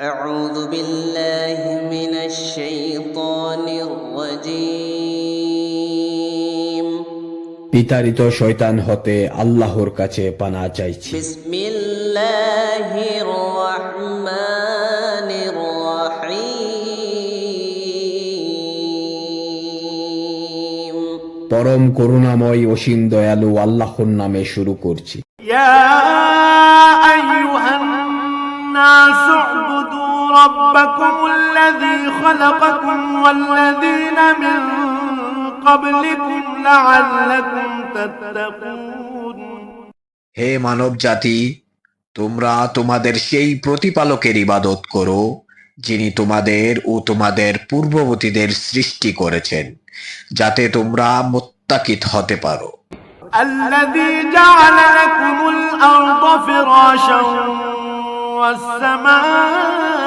أعوذ بالله من الشيطان الرجيم বিতাড়িত শয়তান হতে আল্লাহর কাছে পানা চাইছি بسم الله الرحمن الرحيم পরম করুণাময় অসীম দয়ালু আল্লাহর নামে শুরু করছি يا ربكم الذي خلقكم والذين من قبلكم لعلكم تتقون হে মানব জাতি তোমরা তোমাদের সেই প্রতিপালকের ইবাদত করো যিনি তোমাদের ও তোমাদের পূর্ববর্তীদের সৃষ্টি করেছেন যাতে তোমরা মোত্তাকিত হতে পারো الذي جعل لكم الأرض فراشا والسماء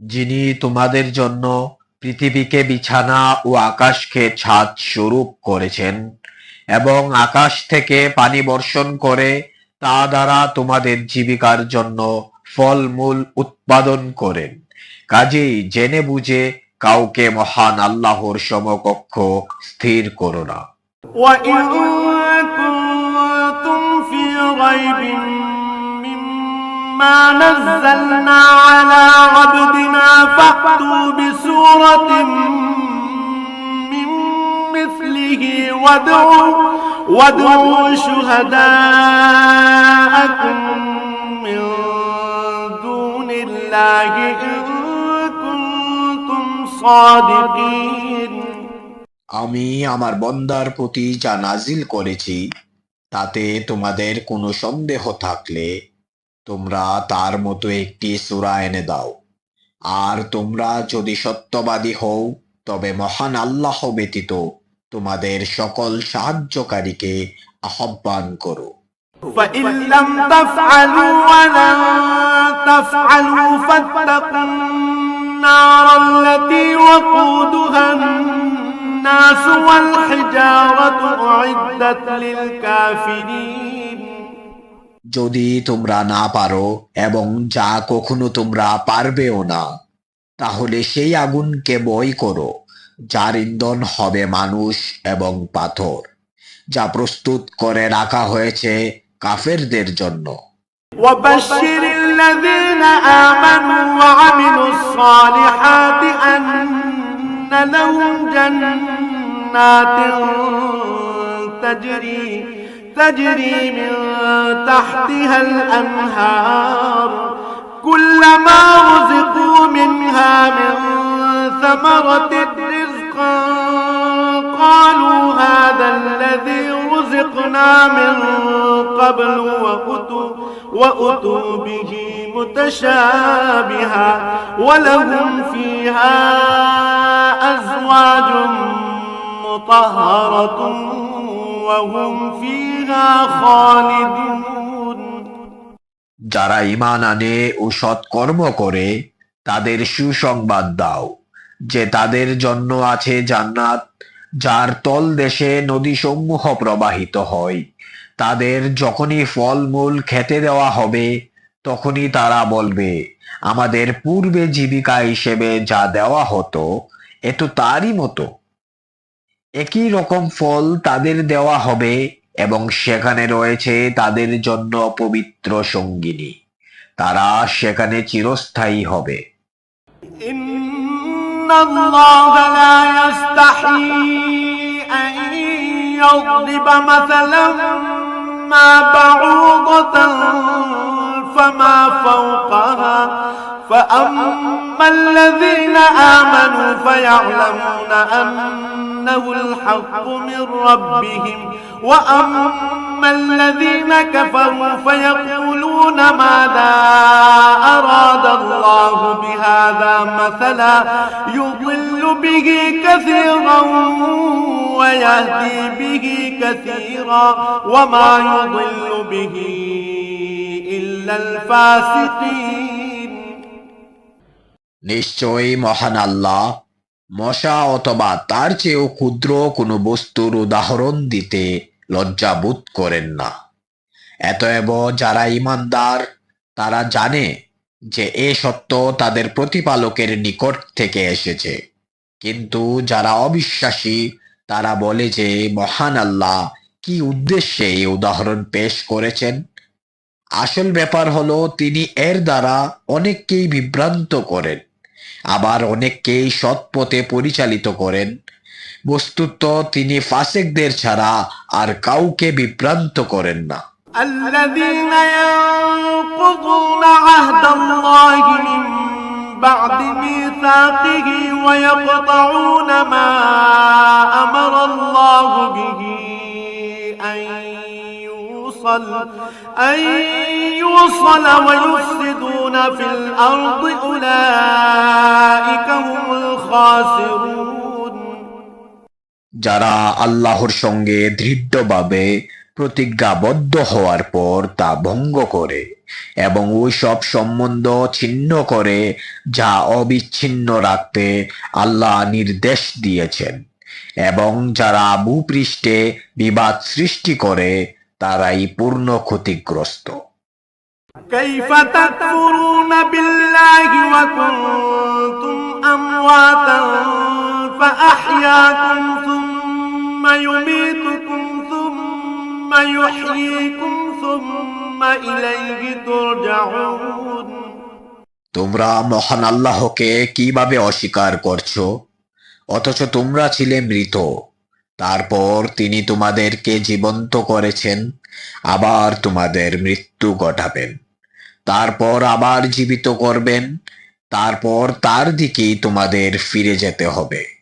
যিনি তোমাদের জন্য পৃথিবীকে বিছানা ও আকাশকে ছাদ স্বরূপ করেছেন এবং আকাশ থেকে পানি বর্ষণ করে তা দ্বারা তোমাদের জীবিকার জন্য ফলমূল উৎপাদন করেন কাজেই জেনে বুঝে কাউকে মহান আল্লাহর সমকক্ষ স্থির করো না وإن كنتم في ريب مما نزلنا على عبدنا فأتوا بسورة من مثله وادعوا وادعوا شهداءكم من دون الله إن كنتم صادقين আমি আমার বন্দার প্রতি যা নাজিল করেছি তাতে তোমাদের কোনো সন্দেহ থাকলে তোমরা তার মতো একটি সূরা এনে দাও আর তোমরা যদি সত্যবাদী হও তবে মহান আল্লাহ ব্যতীত তোমাদের সকল সাহায্যকারীকে আহ্বান করো فإن لم تفعلوا ولن تفعلوا فاتقوا النار التي وقودها الناس والحجارة أعدت للكافرين যদি তোমরা না পারো এবং যা কখনো তোমরা পারবেও না তাহলে সেই আগুনকে বই করো যার ইন্ধন হবে মানুষ এবং পাথর যা প্রস্তুত করে রাখা হয়েছে কাফেরদের জন্য وبشر الذين آمنوا وعملوا الصالحات أن لهم جنات تجري تجري من تحتها الأنهار. كلما رزقوا منها من ثمرة رزقا قالوا هذا الذي رزقنا من قبل وأتوا, وأتوا به متشابها ولهم فيها أزواج مطهرة. যারা ঈমান আনে ও সৎকর্ম করে, তাদের সুসংবাদ দাও, যে তাদের জন্য আছে জান্নাত, যার তল দেশে নদীসমূহ প্রবাহিত হয়। তাদের যখনই ফলমূল খেতে দেওয়া হবে, তখনই তারা বলবে, আমাদের পূর্বে জীবিকা হিসেবে যা দেওয়া হতো, এ তো তারই মতো। একই রকম ফল তাদের দেওয়া হবে এবং সেখানে রয়েছে তাদের জন্য পবিত্র সঙ্গিনী তারা সেখানে চিরস্থায়ী হবে إن الله لا يستحيي أن يضرب مثلا ما بعوضة فما فوقها فأما الذين آمنوا فيعلمون أنه الحق من ربهم وأما الذين كفروا فيقولون ماذا أراد الله بهذا مثلا يضل به كثيرا ويهدي به كثيرا وما يضل به নিশ্চয়ই মহান আল্লাহ, মশা অথবা তার চেয়েও ক্ষুদ্র কোনো বস্তুর উদাহরণ দিতে লজ্জাবোধ করেন না। এতএব যারা ইমানদার, তারা জানে যে এ সত্য তাদের প্রতিপালকের নিকট থেকে এসেছে। কিন্তু যারা অবিশ্বাসী, তারা বলে যে মহান আল্লাহ কি উদ্দেশ্যে এই উদাহরণ পেশ করেছেন? আসল ব্যাপার হলো তিনি এর দ্বারা অনেককেই বিভ্রান্ত করেন আবার অনেককেই সৎ পথে পরিচালিত করেন বস্তুত তিনি ফাসেকদের ছাড়া আর কাউকে বিভ্রান্ত করেন না الذين ينقضون عهد الله من بعد ميثاقه ويقطعون ما أمر الله به أن يوصل أن يوصل ويفسدون في الأرض أولئك هم الخاسرون যারা আল্লাহর সঙ্গে দৃঢ়ভাবে প্রতিজ্ঞাবদ্ধ হওয়ার পর তা ভঙ্গ করে এবং ওই সব সম্বন্ধ ছিন্ন করে যা অবিচ্ছিন্ন রাখতে আল্লাহ নির্দেশ দিয়েছেন এবং যারা ভূপৃষ্ঠে বিবাদ সৃষ্টি করে তারাই পূর্ণ ক্ষতিগ্রস্ত كيف تكفرون بالله وكنتم أمواتا فأحياكم ثم يميتكم ثم يحييكم ثم إليه ترجعون তোমরা মহান আল্লাহকে কিভাবে অস্বীকার করছো অথচ তোমরা ছিলে মৃত তারপর তিনি তোমাদেরকে জীবন্ত করেছেন, আবার তোমাদের মৃত্যু ঘটাবেন। তারপর আবার জীবিত করবেন, তারপর তার দিকেই তোমাদের ফিরে যেতে হবে।